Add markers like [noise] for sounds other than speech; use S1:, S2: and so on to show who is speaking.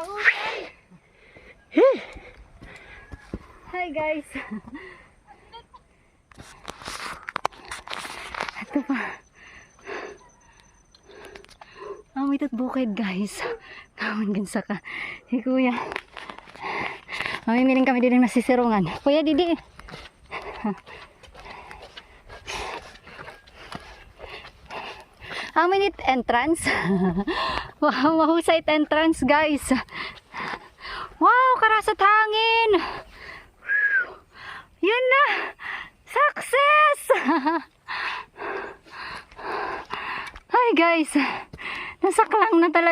S1: Pahulan. Hi guys. Ito pa. Amay tat bukid guys. Kawan gan sa ka. Hey kuya. Amay miling kami din masisirungan. Kuya didi. Ha. How many entrance? [laughs] wow, mahusay entrance guys. Wow, karasat hangin. Yun na. Success! [laughs] Hi guys. Nasaklang na talaga.